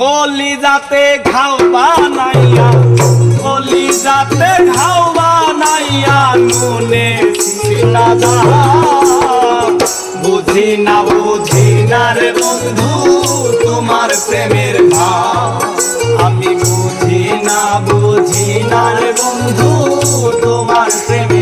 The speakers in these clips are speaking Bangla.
কলি যাতে ঘাও বানাইয়া কলি যাতে ঘাও বানাইয়া নুনে সিনা বুঝি না বুঝি না রে বন্ধু, তোমার প্রেমের ভাব। আমি বুঝি না বুঝি না রে বন্ধু, তোমার প্রেমের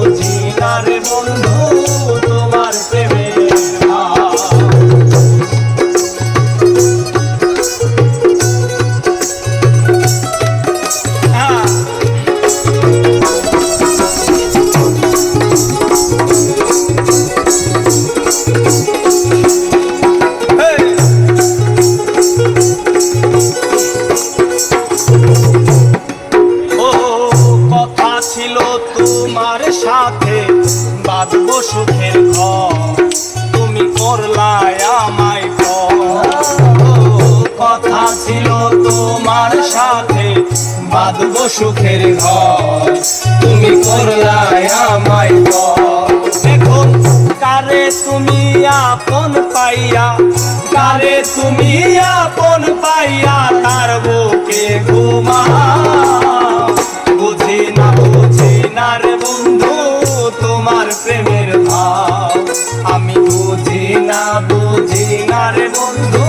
বুঝি না রে বন্ধু। সুখের তুমি করলাই আমায় কথা ছিল তোমার সাথে, বাঁধবো সুখের ঘর, তুমি করলাই আমায় দেখুন কারে তুমি আপন পাইয়া, কারে তুমি আপন পাইয়া, তার বুকে ঘুমা না বন্ধু।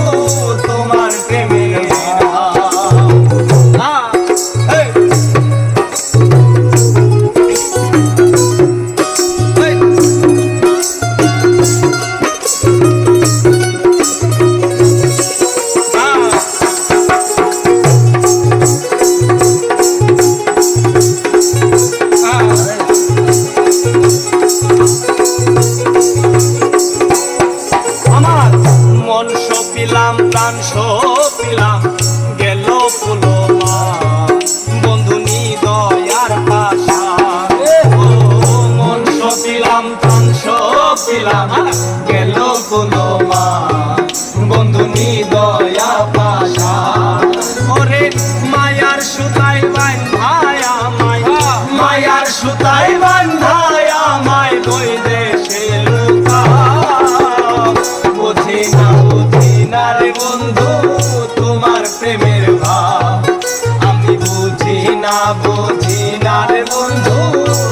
দিলাম, প্রাণ সপিলাম গেল ফুলো বন্ধু নি দয়ার পাশা ও মন সপিলাম প্রাণ সপিলাম গেল ফুলো বন্ধু নি দয়া বুঝি না রে বন্ধু।